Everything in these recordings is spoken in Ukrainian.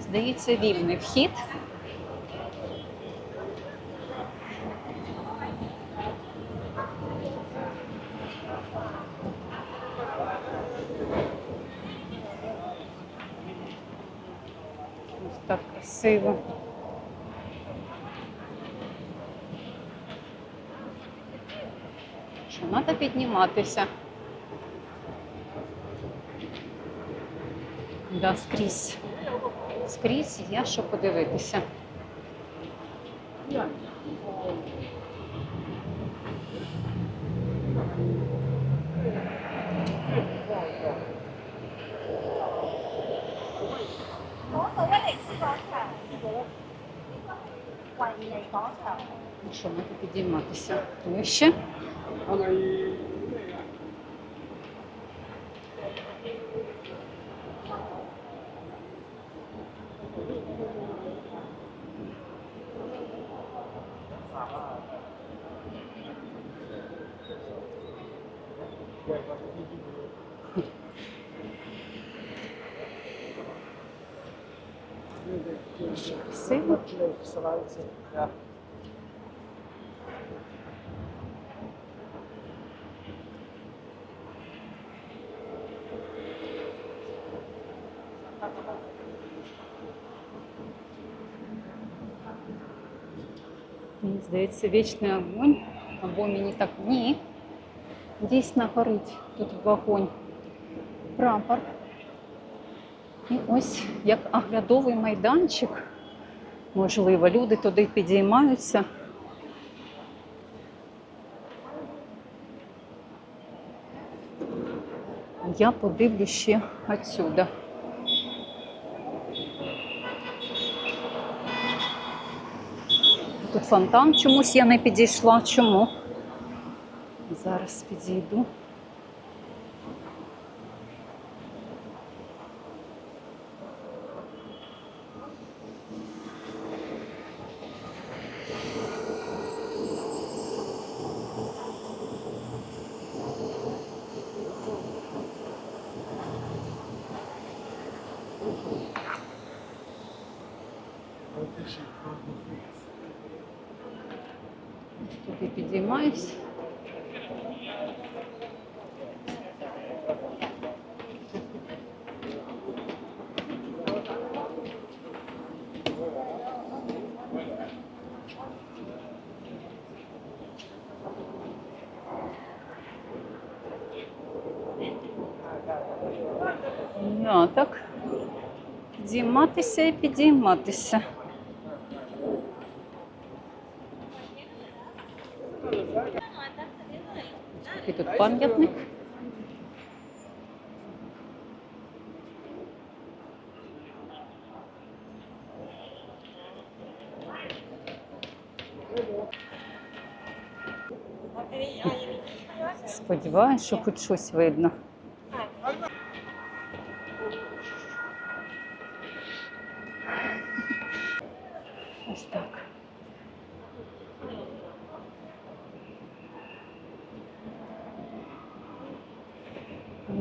Здається, вільний вхід. Ось так красиво. Що треба підніматися? Да, скрізь. Скрізь є що подивитися. Що, треба підійматися вище. Красиво. Мені здається, вічний огонь. Або мені так ні. Дійсно горить тут вогонь. Прапор. І ось як оглядовий майданчик. Можливо, люди туди підіймаються. Я подивлюсь ще отсюда. Тут фонтан чомусь я не підійшла. Чому? Зараз підійду. Ось Туди підіймаюсь. Я так. Підійматися і підійматися. Такий тут пам'ятник. Сподіваюсь, що хоч щось видно.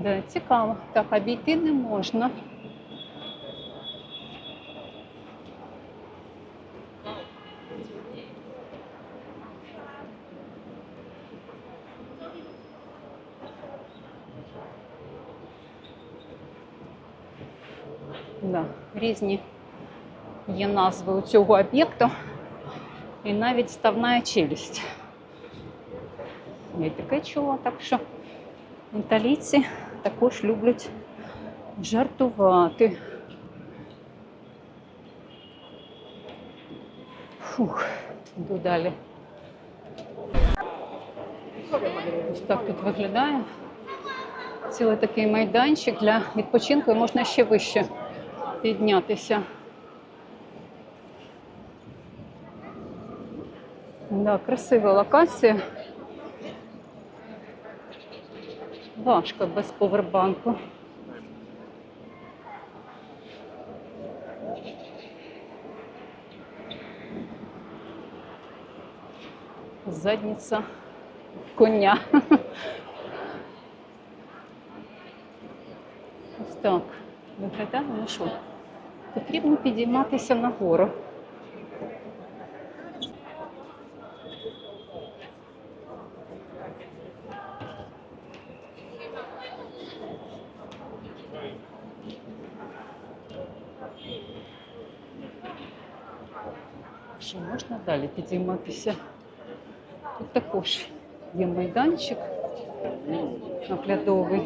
Да, цікаво. Так, обійти не можна. Да, різні є назви у цього об'єкту і навіть ставна челюсть. Я таке чула, так що італійці також люблять жартувати. Фух, йду далі. Ось так тут виглядає. Цілий такий майданчик для відпочинку і можна ще вище піднятися. Да, красива локація. Важко без повербанку. Задниця коня. Ось так. Виглядає, ну що? Потрібно підійматися нагору. Що можна далі підійматися? Тут також є майданчик наглядовий.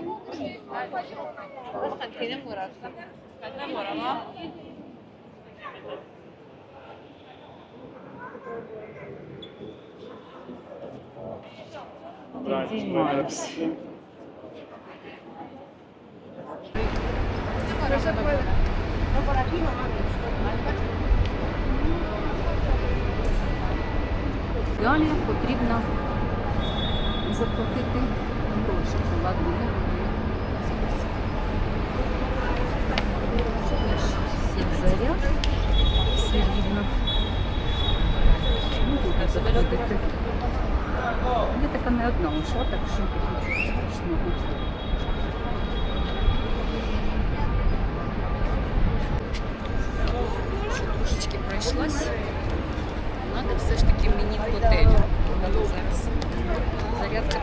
Підіймаюсь. Далі потрібно заплатити гроші. Ладно, не буду. Всіх заряд. Все рівно. Ну, тут заплатити. Я така не одна ушла, так що нічого страшного. Трошечки пройшлась. Надо все ж таки мені в готелі. Зараз зарядка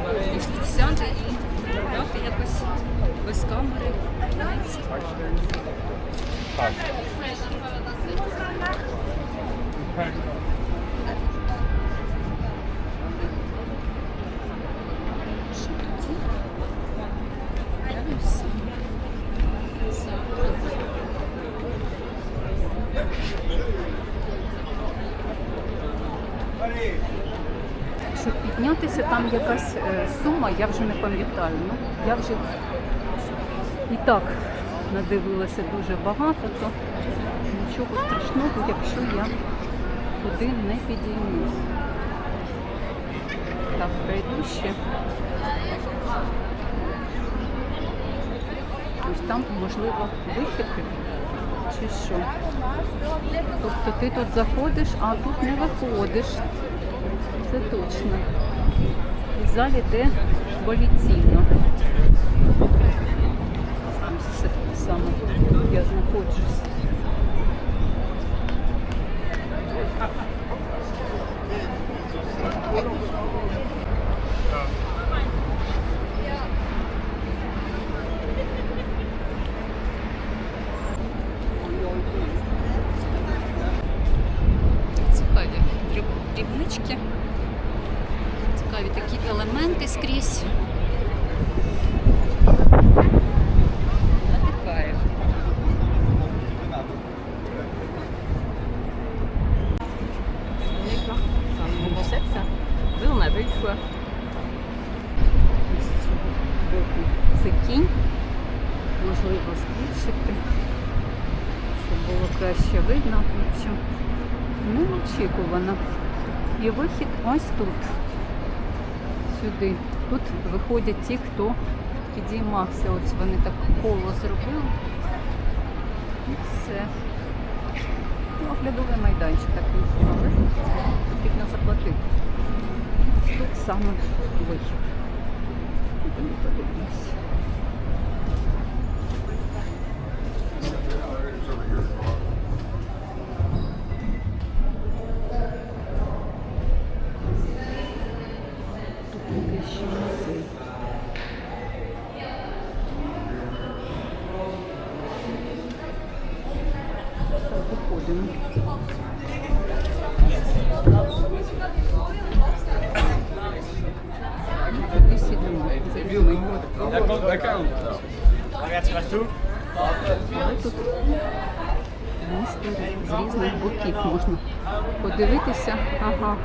сяде і гуляти якось без камери. Не цікаво. Що тоді? Дивлюся. Сам. Щоб піднятися, там якась е, сума, я вже не пам'ятаю. Ну, я вже і так надивилася дуже багато, то нічого страшного, якщо я туди не підіймусь. Так, пройду ще. Ось там, можливо, вихід чи що. Тобто ти тут заходиш, а тут не виходиш. Це точно. І зал іде поліційно. Ось це саме я знаходжусь. Цікаві дріб- дрібнички. Цікаві такі елементи скрізь. Надихає. Will never sure. Ось цього боку Це кінь. Можливо, збільшити, щоб було краще видно. Общем, неочікувано. І вихід ось тут. Сюди. Тут виходять ті, хто підіймався. Ось вони так коло зробили. І все. Ну, оглядовий майданчик такий, але потрібно заплатити. Тут саме вихід. Ідемо подивимось. Vas тут місто з різних боків можна подивитися. Ага.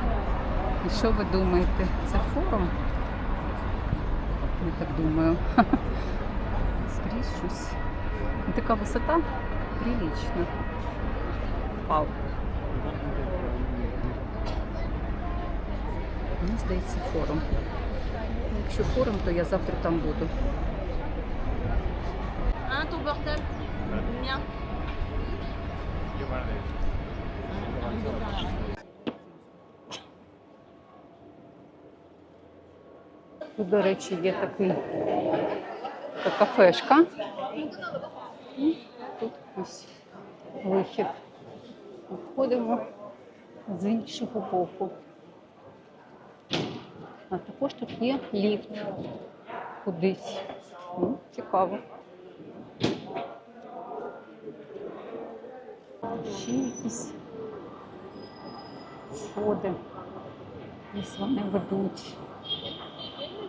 І що ви думаєте? Це форум? Я так думаю. Скрізь щось. Така висота прилічна. Вау. Мені здається, форум. Якщо форум, то я завтра там буду. Ton Mien. Тут, до речі, є такий така кафешка. І Тут ось вихід. Входимо з іншого боку. А також тут є ліфт кудись. Ну, цікаво. Ще якісь сходи. Ось вони ведуть.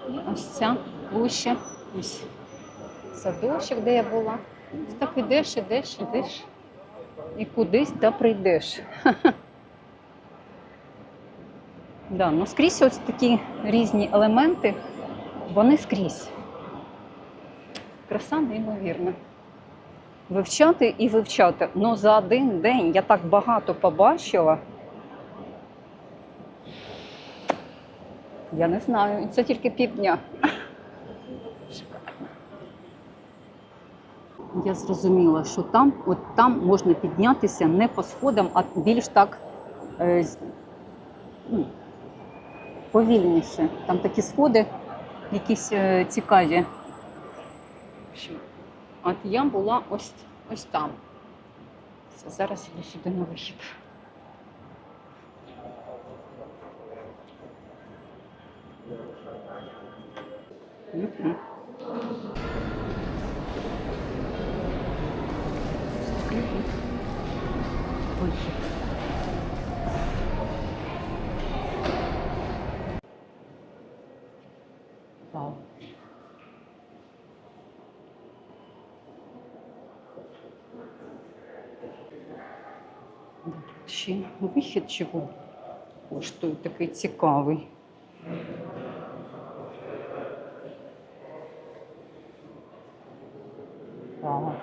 І ось ця площа, ось садочок, де я була. Ось так ідеш, ідеш, ідеш. І кудись та прийдеш. Да, ну скрізь ось такі різні елементи, вони скрізь. Краса неймовірна. Вивчати і вивчати. Ну за один день я так багато побачила. Я не знаю, це тільки півдня. Я зрозуміла, що там, от там можна піднятися не по сходам, а більш так е, ну, повільніше. Там такі сходи якісь е, цікаві. От я була ось, ось там. Все, зараз я сюди на вихід. Вихід. Вау. Ще вихід чого коштує такий цікавий. Так.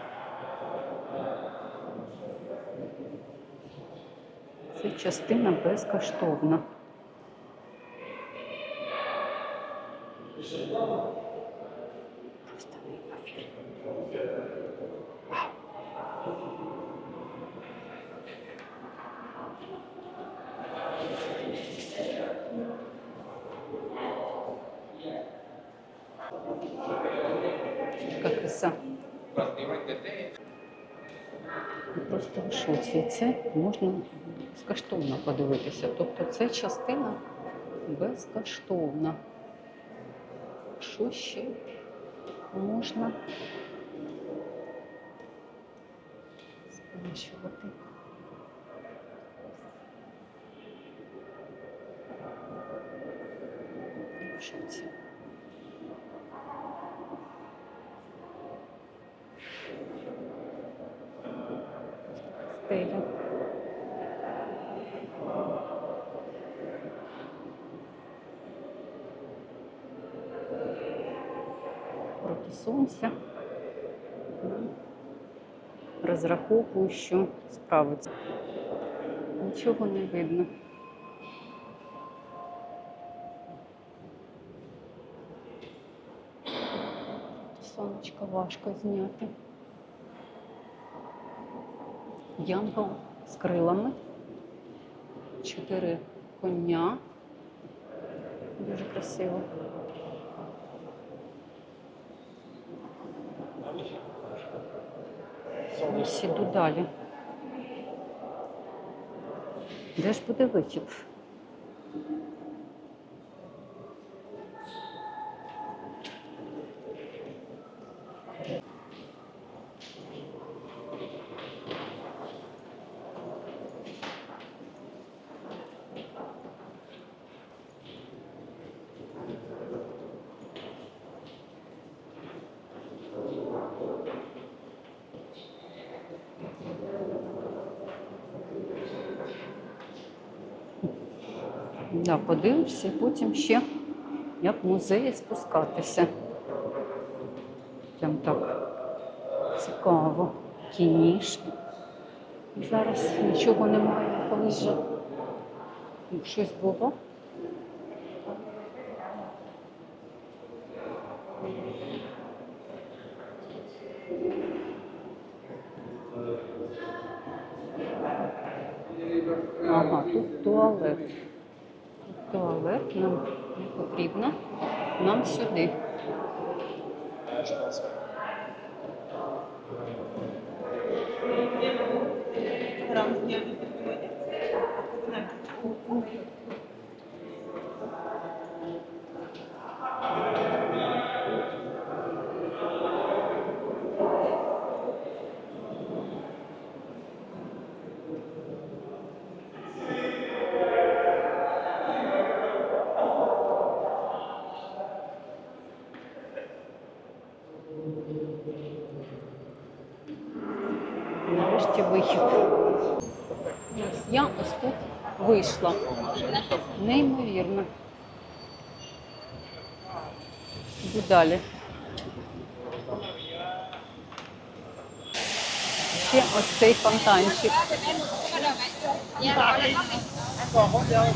Це частина безкоштовна. Просто неймовірно. Яка краса. Я Просто в шоці. І Це можна безкоштовно подивитися. Тобто це частина безкоштовна. Що ще можна сплачувати? Шоці. Стеля. Сонця. Розраховую, що справиться. Нічого не видно. Сонечко важко зняти. Янгол з крилами. Чотири коня. Дуже красиво. Ось іду далі. Де ж буде вихід? Да, подивишся, потім ще як в музеї спускатися. Прям так цікаво. Кініш. Зараз нічого немає, коли ж щось було. Ага, тут туалет. Туалет нам не потрібно. Нам сюди. Нарешті вихід. Ось Я ось тут вийшла. Неймовірно. Іду далі. Ще ось цей фонтанчик. Клас.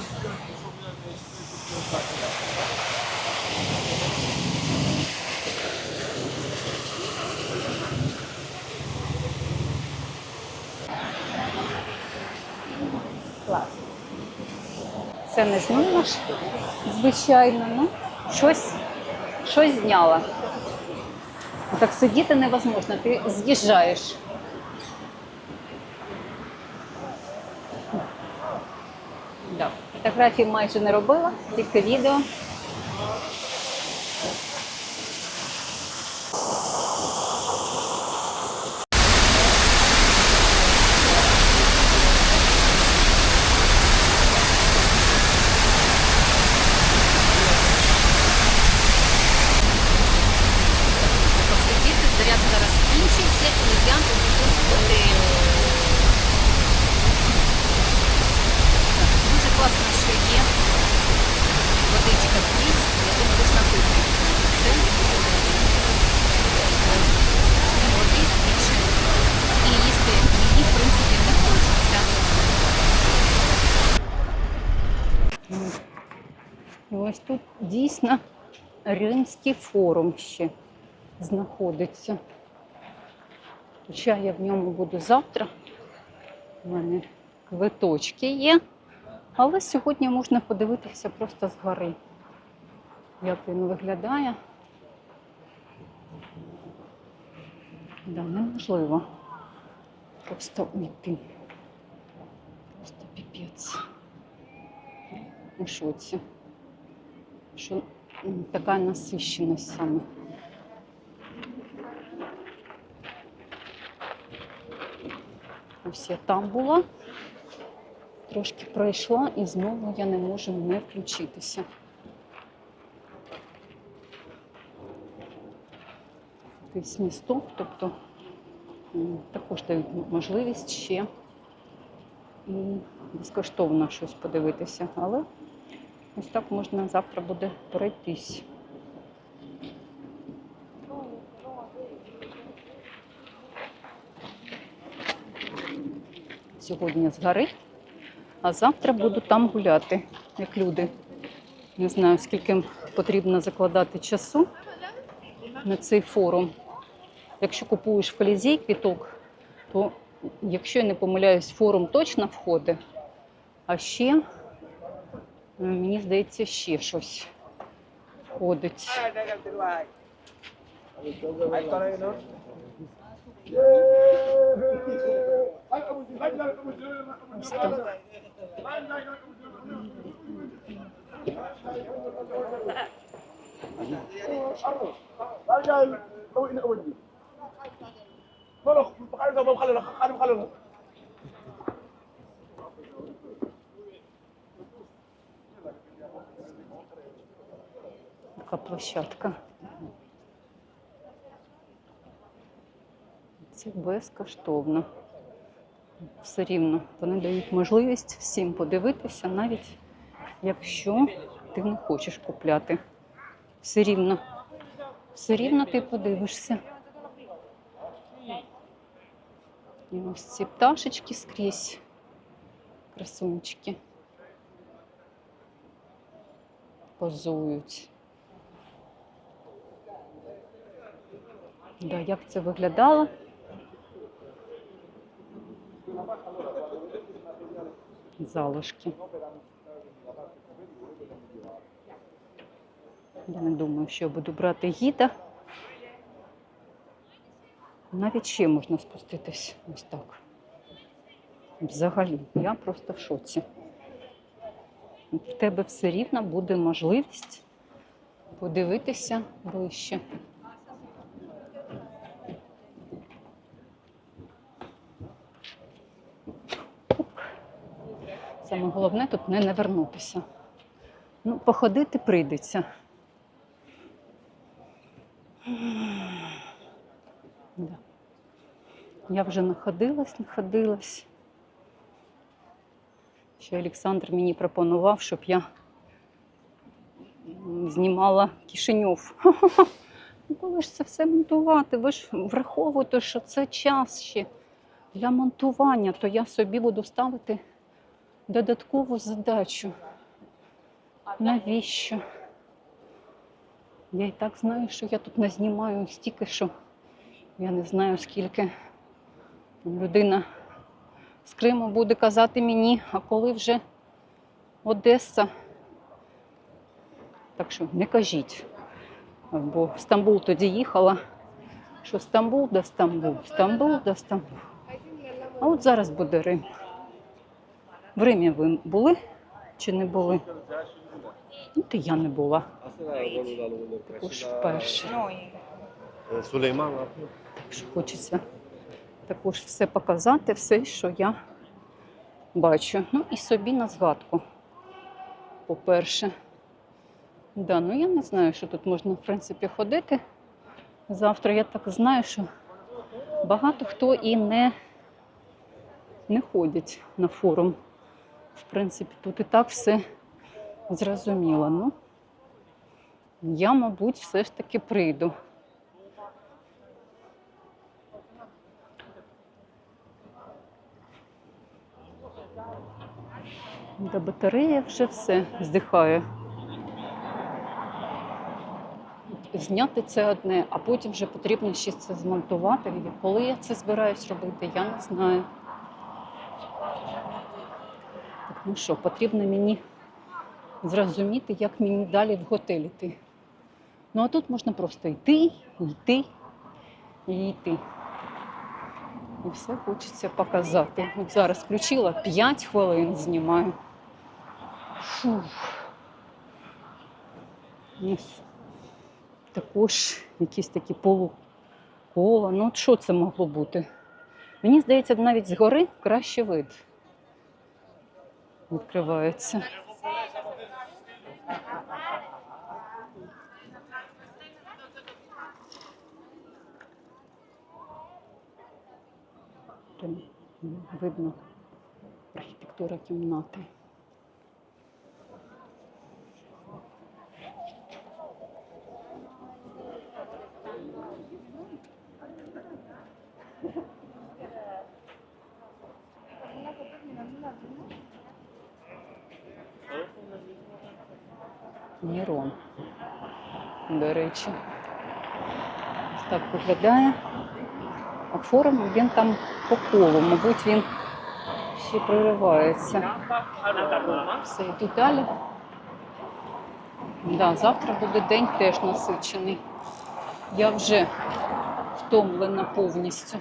Це не знімеш, звичайно, ну щось, щось зняла. Так сидіти невозможно, ти з'їжджаєш. Да. Фотографії майже не робила, тільки відео. Кінчився, і я буду в готелі. Так, Дуже класно, що є водичка скрізь, яку можеш напити. Це води більше. І їсти мені, в принципі, не хочеться. Ось тут дійсно Римський форум ще знаходиться. Хоча я в ньому буду завтра. У мене квиточки є. Але сьогодні можна подивитися просто згори, як він виглядає. Да, неможливо просто уйти. Просто піпець. У шоці. Що така насищеність саме. Ось я там була, трошки пройшла і знову я не можу не включитися. Якийсь місток, тобто також дають можливість ще і безкоштовно щось подивитися, але ось так можна завтра буде пройтись. Сьогодні згори, а завтра буду там гуляти, як люди. Не знаю, скільки потрібно закладати часу на цей форум. Якщо купуєш в колізей квіток, то, якщо я не помиляюсь, форум точно входить. А ще, е, мені здається, ще щось входить. Ось так. Така площадка. Це безкоштовно. Все рівно вони дають можливість всім подивитися, навіть якщо ти не хочеш купляти. Все рівно. Все рівно ти подивишся. І ось ці пташечки скрізь. Красунчики. Позують. Да, як це виглядало? Залишки. Я не думаю, що я буду брати гіда. Навіть ще можна спуститись ось так. Взагалі, я просто в шоці. В тебе все рівно буде можливість подивитися ближче. Саме головне тут не навернутися. Ну, походити прийдеться. Да. Я вже находилась, находилась. Ще Олександр мені пропонував, щоб я знімала Кишиньов. Ну, коли ж це все монтувати? Ви ж враховуєте, що це час ще для монтування, то я собі буду ставити додаткову задачу. Навіщо? Я і так знаю, що я тут не знімаю стільки, що я не знаю, скільки людина з Криму буде казати мені, а коли вже Одеса. Так що не кажіть. Бо в Стамбул тоді їхала, що Стамбул до Стамбул, Стамбул до Стамбул. А от зараз буде Рим. В Римі ви були чи не були? Ну, то я не була. Також вперше. Сулейман Так що хочеться також все показати, все, що я бачу. Ну і собі на згадку. По-перше. Да, ну я не знаю, що тут можна, в принципі, ходити. Завтра я так знаю, що багато хто і не, не ходять на форум. В принципі, тут і так все зрозуміло. Ну, я, мабуть, все ж таки прийду. До батареї вже все здихає. Зняти це одне, а потім вже потрібно ще це змонтувати. І коли я це збираюсь робити, я не знаю. Так, ну що, потрібно мені зрозуміти, як мені далі в готель йти. Ну а тут можна просто йти, йти і йти. І все хочеться показати. От зараз включила 5 хвилин знімаю. Фух. Також якісь такі полукола. Ну, от що це могло бути? Мені здається, навіть згори краще вид відкривається. Прям видно архітектура кімнати. Нірон, до речі. Ось так виглядає. А форум він там по колу, мабуть, він ще проривається. Все, йду далі. Да, завтра буде день теж насичений. Я вже втомлена повністю.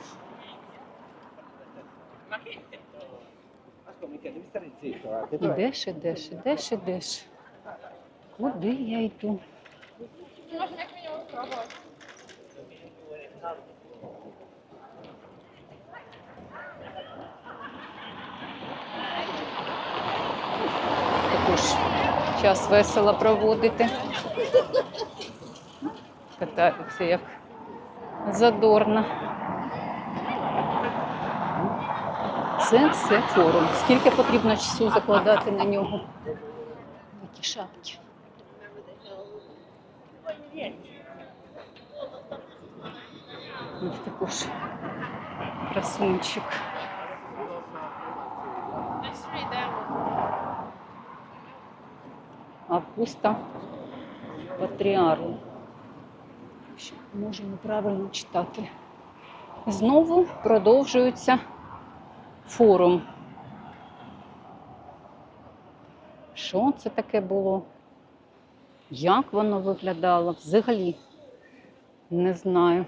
Ідеш, ідеш, ідеш, ідеш. Куди я йду? Також час весело проводити. Катаються як задорно. Це все форум. Скільки потрібно часу закладати на нього? Такі шапки. Ось також красунчик. Августа Патріару. Можемо правильно читати. Знову продовжується форум. Що це таке було? Як воно виглядало? Взагалі не знаю.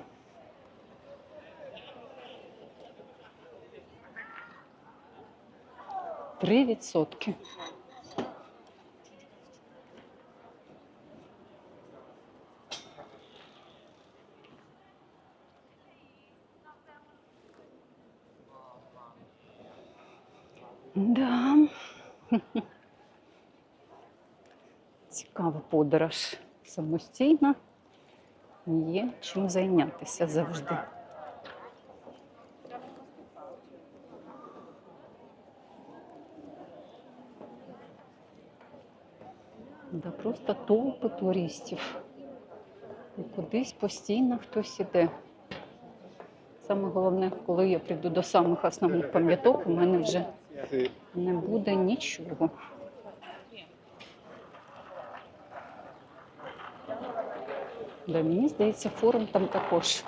Три відсотки. Да. Цікава подорож самостійна. Є чим зайнятися завжди. Да просто толпи туристів. І кудись постійно хтось іде. Саме головне, коли я прийду до самих основних пам'яток, у мене вже не буде нічого. Да, мені здається, форум там також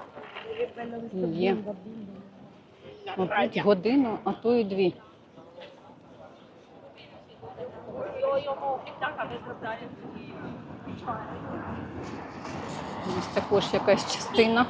є. Мабуть, годину, а то і дві. Ось також якась частина.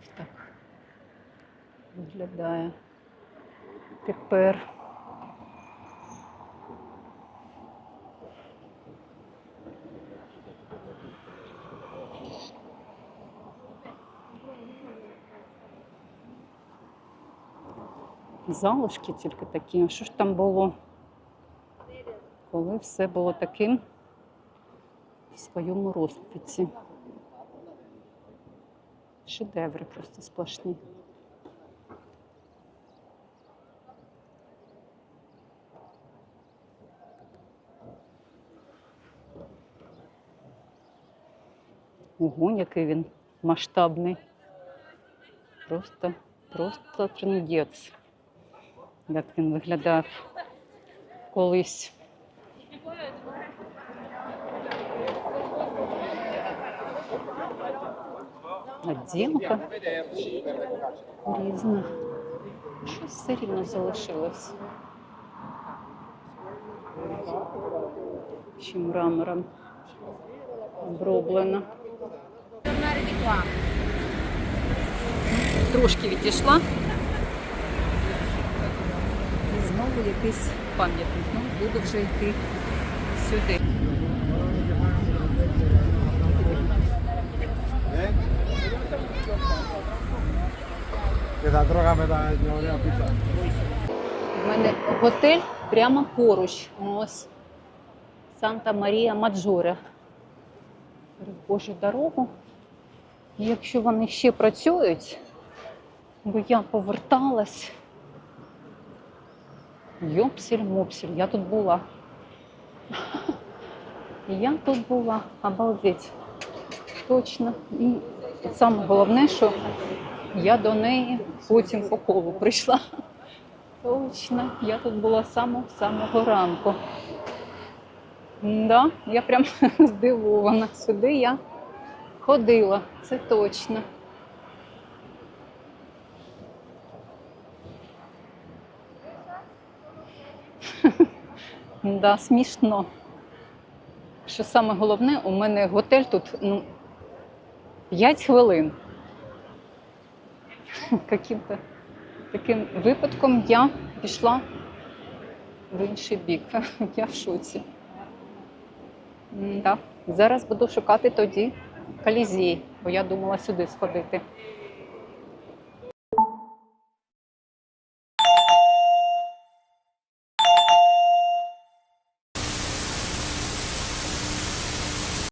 Ось так виглядає тепер. Залишки тільки такі. А Що ж там було? Коли все було таким в своєму розквіті. Шедеври просто сплошні. Ого, який він масштабний. Просто, просто трендець. Як він виглядав колись. Отділка різна. Щось все рівно залишилось. Ще мрамором оброблено. Трошки відійшла. І знову якийсь пам'ятник. Ну, буду вже йти сюди. У мене готель прямо поруч. Ось Санта Марія Маджоре. Перехожу дорогу. Якщо вони ще працюють, бо я поверталась. Йопсель-мопсель, я тут була. Я тут була, обалдеть. Точно. І саме головне, що я до неї потім по колу прийшла. Точно, я тут була самого самого ранку. Да, я прям здивована. Сюди я ходила, це точно. Да, смішно. Що саме головне, у мене готель тут ну, 5 хвилин. Каким-то таким випадком я пішла в інший бік. Я в шоці. Да. Зараз буду шукати тоді колізій, бо я думала сюди сходити.